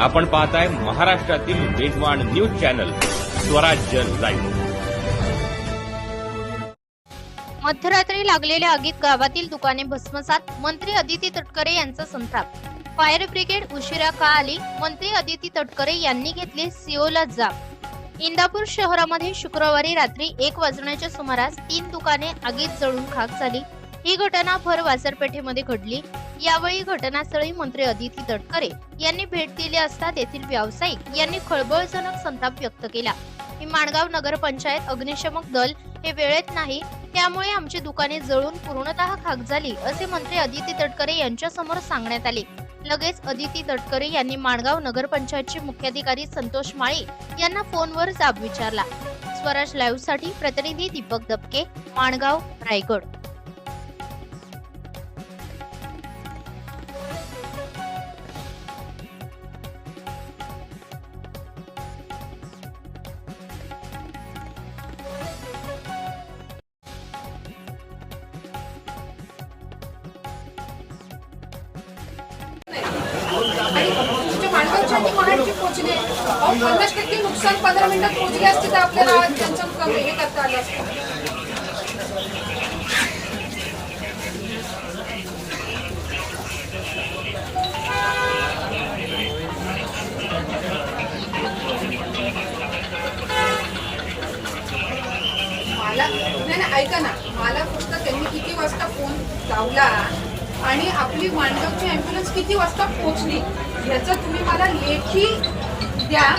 आपण पाहताय महाराष्ट्रातील वेगवान न्यूज चॅनल स्वराज्य लाईव्ह. मध्यरात्री लागलेल्या आगीत गावातील दुकाने भस्मसात मंत्री अदिती तटकरे यांचा संताप. फायर ब्रिगेड उशिरा का आली? मंत्री अदिती तटकरे यांनी घेतली सिओला जाब. इंदापूर शहरामध्ये शुक्रवारी रात्री एक वाजण्याच्या सुमारास तीन दुकाने आगीत जळून खाक झाली. ही घटना भर बाजारपेठेमध्ये घडली. यावेळी घटनास्थळी मंत्री अदिती तटकरे यांनी भेट दिली असता तेथील व्यावसायिक यांनी खळबळजनक संताप व्यक्त केला. ही माणगाव नगरपंचायत अग्निशमक दल हे वेळेत नाही त्यामुळे आमची दुकाने जळून पूर्णतः खाक झाली असे मंत्री अदिती तटकरे यांच्या समोर सांगण्यात आले. लगेच अदिती तटकरे यांनी माणगाव नगरपंचायतचे मुख्याधिकारी संतोष माळी यांना फोनवर जाब विचारला. स्वराज लाईव्हसाठी प्रतिनिधी दीपक दबके माणगाव रायगड. आणि तुमच्या माणगावच्या आणि पोहोचणे अहो पन्नास टक्के नुकसान पंधरा मिनिटात पोहोचले असते तर आपल्याला त्यांचं हे करता आलं असतं. मला ऐका ना. मला फक्त त्यांनी किती वाजता फोन लावला आणि आपली मांडवची ॲम्ब्युलन्स किती वाजता पोहोचली ह्याचं तुम्ही मला लेखी द्या.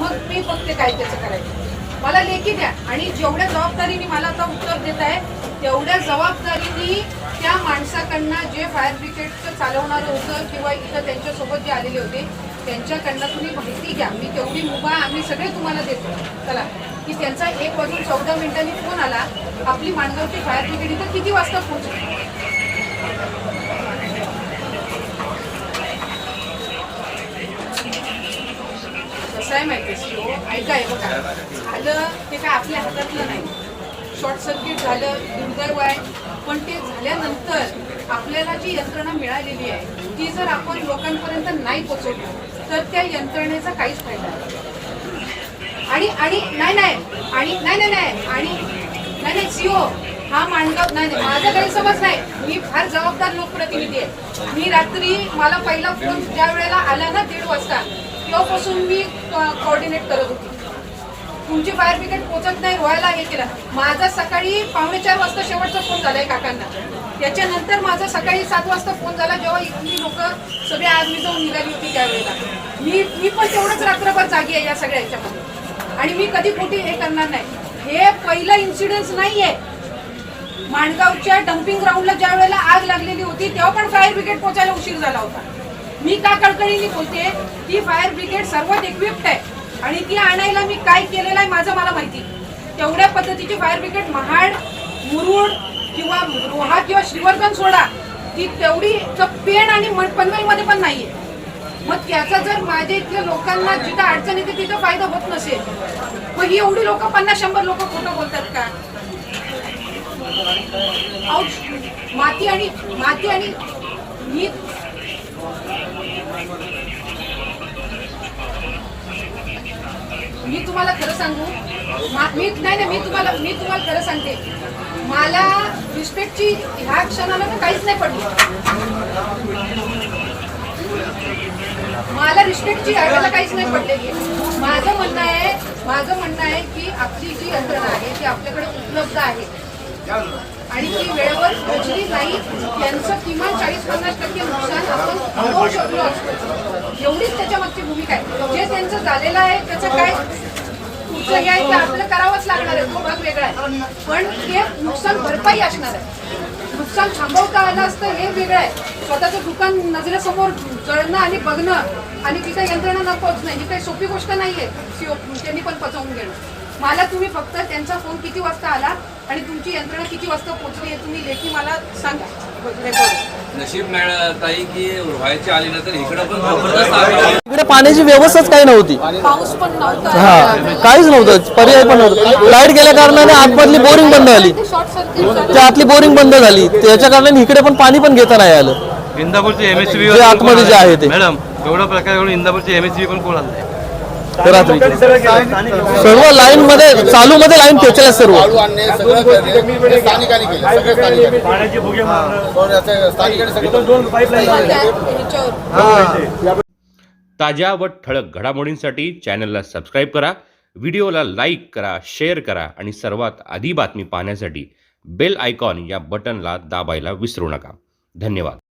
मग मी बघते काय त्याचं करायचं. मला लेखी द्या. आणि जेवढ्या जबाबदारीने मला आता उत्तर देत आहे तेवढ्या जबाबदारीने त्या माणसाकडनं जे फायर ब्रिगेडचं चालवणारं होतं किंवा इथं त्यांच्यासोबत जे आलेले होते त्यांच्याकडनं तुम्ही माहिती घ्या. मी तेवढी मुभा आम्ही सगळे तुम्हाला देतो. चला. की त्यांचा एक वाजून चौदा मिनिटांनी फोन आला. आपली माणगावची फायर ब्रिगेड इथं किती वाजता पोहोचली? कसं आहे माहिती आहे ऐका आहे बघा. झालं ते काय आपल्या हातातलं नाही. शॉर्ट सर्किट झालं दुर्दैव आहे. पण ते झाल्यानंतर आपल्याला जी यंत्रणा मिळालेली आहे ती जर आपण लोकांपर्यंत नाही पोचवली तर त्या यंत्रणेचा काहीच फायदा नाही. आणि आणि नाही नाही. आणि नाही नाही नाही. आणि नाही नाही सीओ हा मांडगाव नाही नाही काही समज नाही. मी फार जबाबदार लोकप्रतिनिधी आहे. मी रात्री मला पहिला फोन ज्या वेळेला आला ना दीड वाजता तेव्हापासून मी कोऑर्डिनेट करत होती. तुमची फायर ब्रिगेड पोचत नाही व्हायला हे केलं. माझा सकाळी पावणे चार वाजता शेवटचा फोन झालाय काकांना. त्याच्यानंतर माझा सकाळी सात वाजता फोन झाला जेव्हा इथली लोक सगळे आज मी जाऊन निघाली होती त्यावेळेला. मी मी पण तेवढंच रात्रभर जागी आहे या सगळ्या याच्यामध्ये. आणि मी कधी कुठे हे करणार नाही. हे पहिलं नाही आहे माणगावच्या डम्पिंग ग्राउंडला ज्या वेळेला आग लागलेली होती तेव्हा पण फायर ब्रिगेड पोचायला उशीर झाला होता. मी का कळकळीने बोलते? ती फायर ब्रिगेड सर्वात इक्विप्ड आहे. आणि ती आणायला मी काय केलेलं आहे माझं मला माहिती. तेवढ्या पद्धतीची फायर ब्रिगेड महाड मुरुड किंवा रोहा किंवा श्रीवर्धन सोडा ती तेवढी पेण आणि पनवेलमध्ये पण नाहीये. मग त्याचा जर माझ्या इथल्या लोकांना जिथं अडचण येते तिथं फायदा होत नसेल मग ही एवढी लोक पन्नास शंभर लोक खोटं बोलतात का? माती आणि माती आणि मी मी तुम्हाला खरं सांगू? मी नाही नाही मी तुम्हाला मी तुम्हाला खरं सांगते. मला रिस्पेक्टची ह्या क्षणाला तर काहीच नाही पडली. मला रिस्पेक्टची ह्याला काहीच नाही पडलेली. माझं म्हणणं आहे माझं म्हणणं आहे की आपली जी यंत्रणा आहे ती आपल्याकडे उपलब्ध आहे. आणि ती वेळेवर पोहोचली नाही. त्यांचं किमान चाळीस पन्नास टक्के नुकसान आपण होऊ शकलो असतो. एवढीच त्याच्यामागची भूमिका आहे. जे त्यांचं झालेलं आहे त्याचं काय पुढचं हे आहे ते आपलं करावंच लागणार आहे. तो भाग वेगळा आहे. पण ते नुकसान भरपाई असणार आहे. नुकसान थांबवता आलं असतं हे वेगळं आहे. स्वतःचं दुकान नजरेसमोर जळणं आणि बघणं आणि तिथे यंत्रणा न पोहोचणं ही काही सोपी गोष्ट नाहीये. आहे त्यांनी पण पचवून घेणं. मला तुम्ही फक्त त्यांचा फोन किती वाजता आला आणि तुमची यंत्रणा किती वाजता पोहोचली हे तुम्ही लेखी मला सांगा. रेकॉर्ड नशीब मिळालं ताई की व्हायची आली ना तर इकडं पण जबरदस्त आग लागली. इकडे पाण्याची व्यवस्थाच काही नव्हती. पाऊस पण नव्हता. हा काहीच नव्हतं. पर्याय पण नव्हतं. लाइट गेल्या कारणाने आतमधली बोरिंग बंद झाली. त्या आतली बोरिंग बंद झाली. त्याच्या कारणाने इकडे पण पाणी पण घेता नाही आलं. इंदापूरचे एमएसबी आतमध्ये जे आहे ते. मॅडम एवढा प्रकार एवढं इंदापूरची एम एस सी पण कोण आणलाय रात्री सर्व लाईन मध्ये चालू मध्ये लाईन ठेचल्या सर्व ताज्या व ठळक घडामोडींसाठी चॅनलला सबस्क्राईब करा व्हिडिओला लाईक करा शेअर करा आणि सर्वात आधी बातमी पाहण्यासाठी बेल आयकॉन या बटनला दाबायला विसरू नका. धन्यवाद.